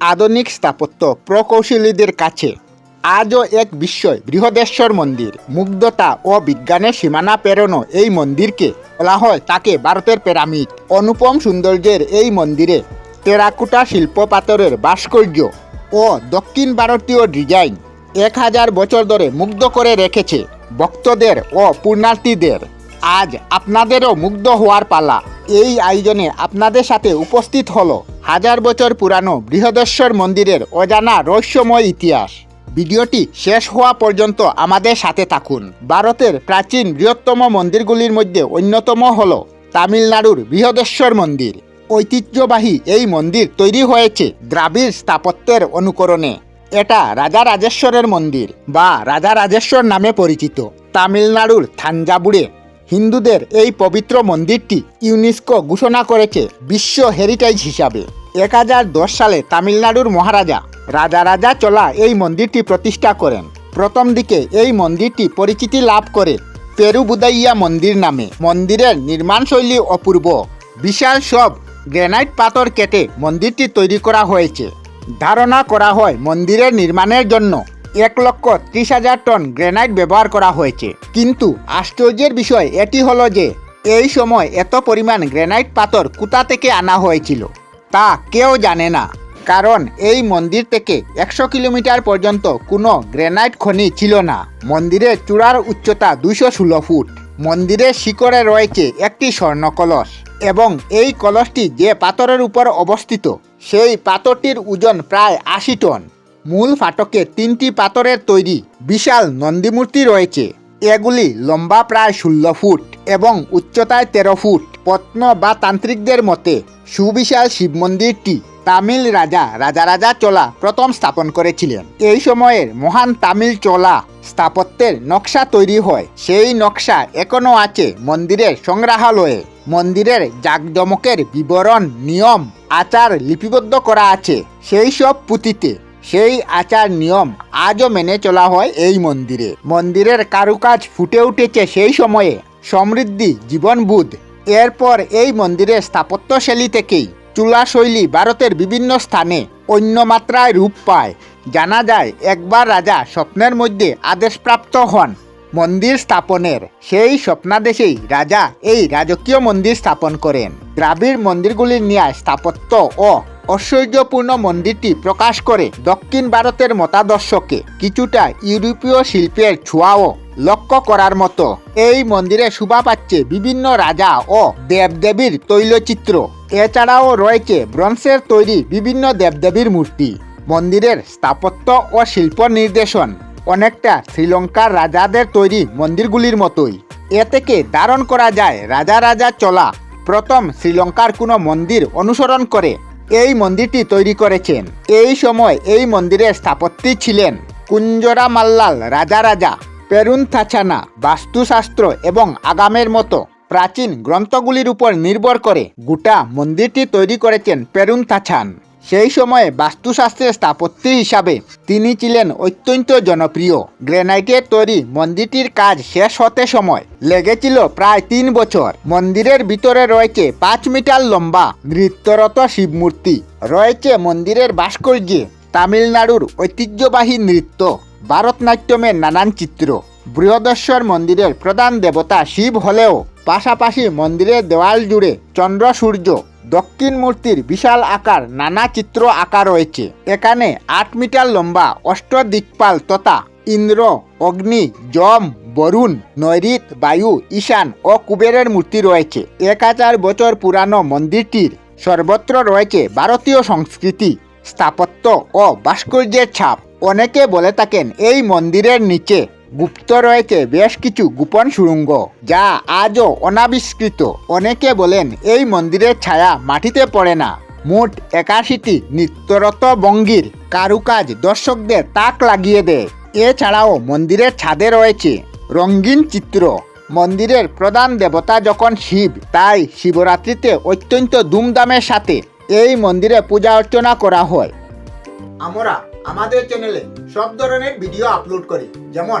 আধুনিক স্থাপত্য প্রকৌশলীদের কাছে। আজও এক বিস্ময়, বৃহদেশ্বর মন্দির। মুগ্ধতা ও বিজ্ঞানের সীমানা পেরোনো এই মন্দিরকে বলা হয় তাকে ভারতের পিরামিড। অনুপম সৌন্দর্যের এই মন্দিরে টেরাকুটা শিল্প পাথরের ভাস্কর্য ও দক্ষিণ ভারতীয় ডিজাইন এক হাজার বছর ধরে মুগ্ধ করে রেখেছে ভক্তদের ও পূর্ণার্থীদের আজ আপনাদেরও মুগ্ধ হওয়ার পালা। এই আয়োজনে আপনাদের সাথে উপস্থিত হলো হাজার বছর পুরানো বৃহদেশ্বর মন্দিরের অজানা রহস্যময় ইতিহাস। ভিডিওটি শেষ হওয়া পর্যন্ত আমাদের সাথে থাকুন। ভারতের প্রাচীন বৃহত্তম মন্দিরগুলির মধ্যে অন্যতম হল তামিলনাড়ুর বৃহদেশ্বর মন্দির। ঐতিহ্যবাহী এই মন্দির তৈরি হয়েছে দ্রাবিড় স্থাপত্যের অনুকরণে। এটা রাজা রাজেশ্বরের মন্দির বা রাজা রাজেশ্বর নামে পরিচিত। তামিলনাড়ুর থাঞ্জাবুড়ে হিন্দুদের এই পবিত্র মন্দিরটি ইউনেস্কো ঘোষণা করেছে বিশ্ব হেরিটেজ হিসাবে। এক হাজার দশ সালে তামিলনাড়ুর মহারাজা রাজা রাজা চলা এই মন্দিরটি প্রতিষ্ঠা করেন। প্রথম দিকে এই মন্দিরটি পরিচিতি লাভ করে পেরুবুদাইয়া মন্দির নামে। মন্দিরের নির্মাণশৈলী অপূর্ব। বিশাল সব গ্রেনাইট পাথর কেটে মন্দিরটি তৈরি করা হয়েছে। ধারণা করা হয় মন্দিরের নির্মাণের জন্য এক লক্ষ ত্রিশ হাজার টন গ্রেনাইট ব্যবহার করা হয়েছে। কিন্তু আশ্চর্যের বিষয় এটি হলো যে, এই সময় এত পরিমাণ গ্রেনাইট পাথর কোথা থেকে আনা হয়েছিল, তা কেউ জানে না। কারণ এই মন্দির থেকে একশো কিলোমিটার পর্যন্ত কোনো গ্রেনাইট খনি ছিল না। মন্দিরের চূড়ার উচ্চতা দুইশো ষোলো ফুট। মন্দিরের শিকড়ে রয়েছে একটি স্বর্ণ কলস এবং এই কলসটি যে পাথরের উপর অবস্থিত, সেই পাথরটির ওজন প্রায় আশি টন। মূল ফাটকে তিনটি পাথরের তৈরি বিশাল নন্দীমূর্তি রয়েছে। এগুলি লম্বা প্রায় ষোলো ফুট এবং উচ্চতায় তেরো ফুট। পত্ন বা তান্ত্রিকদের মতে, সুবিশাল শিব মন্দিরটি তামিল রাজা রাজা রাজা চোলা প্রথম স্থাপন করেছিলেন। এই সময়ের মহান তামিল চোলা স্থাপত্যের নকশা তৈরি হয়। সেই নকশা এখনও আছে মন্দিরের সংগ্রহালয়ে। মন্দিরের জাকজমকের বিবরণ, নিয়ম, আচার লিপিবদ্ধ করা আছে। সেই সব পুঁথিতে সেই আচার নিয়ম আজও মেনে চলা হয় এই মন্দিরে। মন্দিরের কারুকাজ ফুটে উঠেছে সেই সময়ে। সমৃদ্ধি, জীবনবোধ। এরপর এই মন্দিরের স্থাপত্যশৈলী থেকেই চুলা শৈলী ভারতের বিভিন্ন স্থানে অন্য মাত্রায় রূপ পায়। জানা যায়, একবার রাজা স্বপ্নের মধ্যে আদেশপ্রাপ্ত হন মন্দির স্থাপনের। সেই স্বপ্নাদেশেই রাজা এই রাজকীয় মন্দির স্থাপন করেন। দ্রাবিড় মন্দিরগুলির ন্যায় স্থাপত্য ও ঐশ্বর্যপূর্ণ মন্দিরটি প্রকাশ করে দক্ষিণ ভারতের মতাদর্শকে কিছুটা ইউরোপীয় শিল্পের ছোঁয়াও লক্ষ্য করার মতো। এই মন্দিরে শোভা পাচ্ছে বিভিন্ন রাজা ও দেবদেবীর তৈলচিত্র। এছাড়াও রয়েছে ব্রঞ্জের তৈরি বিভিন্ন দেবদেবীর মূর্তি, মন্দিরের স্থাপত্য ও শিল্প নির্দেশন। অনেকটা শ্রীলঙ্কার রাজাদের তৈরি মন্দিরগুলির মতোই। এ থেকে ধারণ করা যায় রাজা রাজা চলা। প্রথম শ্রীলঙ্কার কোনো মন্দির অনুসরণ করে। এই মন্দিরটি তৈরি করেছেন। এই সময় এই মন্দিরের স্থাপত্যি ছিলেন কুঞ্জরা মাল্লাল রাজা রাজা পেরুন থাছানা বাস্তুশাস্ত্র এবং আগামের মতো প্রাচীন গ্রন্থগুলির উপর নির্ভর করে গোটা মন্দিরটি তৈরি করেছেন পেরুন থাছান সেই সময়ে বাস্তুশাস্ত্রের স্থাপত্যি হিসাবে তিনি ছিলেন অত্যন্ত জনপ্রিয়। গ্রেনাইটের তৈরি মন্দিরটির কাজ শেষ হতে সময় লেগেছিল প্রায় তিন বছর। মন্দিরের ভিতরে রয়েছে পাঁচ মিটার লম্বা নৃত্যরত শিব মূর্তি রয়েছে মন্দিরের ভাস্কর্যে তামিলনাড়ুর ঐতিহ্যবাহী নৃত্য, ভারতনাট্যমের নানান চিত্র। বৃহদেশ্বর মন্দিরের প্রধান দেবতা শিব হলেও পাশাপাশি মন্দিরের দেওয়াল জুড়ে চন্দ্র সূর্য দক্ষিণ মূর্তির বিশাল আকার, নানা চিত্র আঁকা রয়েছে। এখানে আট মিটার লম্বা অষ্টদিকপাল তথা ইন্দ্র, অগ্নি, যম, বরুণ নৈরিত বায়ু, ঈশান ও কুবেরের মূর্তি রয়েছে। এক হাজার বছর পুরানো মন্দিরটির সর্বত্র রয়েছে ভারতীয় সংস্কৃতি, স্থাপত্য ও ভাস্কর্যের ছাপ। অনেকে বলে থাকেন এই মন্দিরের নিচে গুপ্ত রয়েছে বেশ কিছু গোপন সুড়ঙ্গ, যা আজও অনাবিষ্কৃত। অনেকে বলেন এই মন্দিরের ছায়া মাটিতে পড়ে না। মোট একাশিটি নিত্যরত বঙ্গির কারুকাজ দর্শকদের তাক লাগিয়ে দেয়। এছাড়াও মন্দিরের ছাদে রয়েছে রঙিন চিত্র। মন্দিরের প্রধান দেবতা যখন শিব, তাই শিবরাত্রিতে অত্যন্ত ধুমধামের সাথে এই মন্দিরে পূজা অর্চনা করা হয়। আমরা আমাদের চ্যানেলে সব ধরনের ভিডিও আপলোড করি, যেমন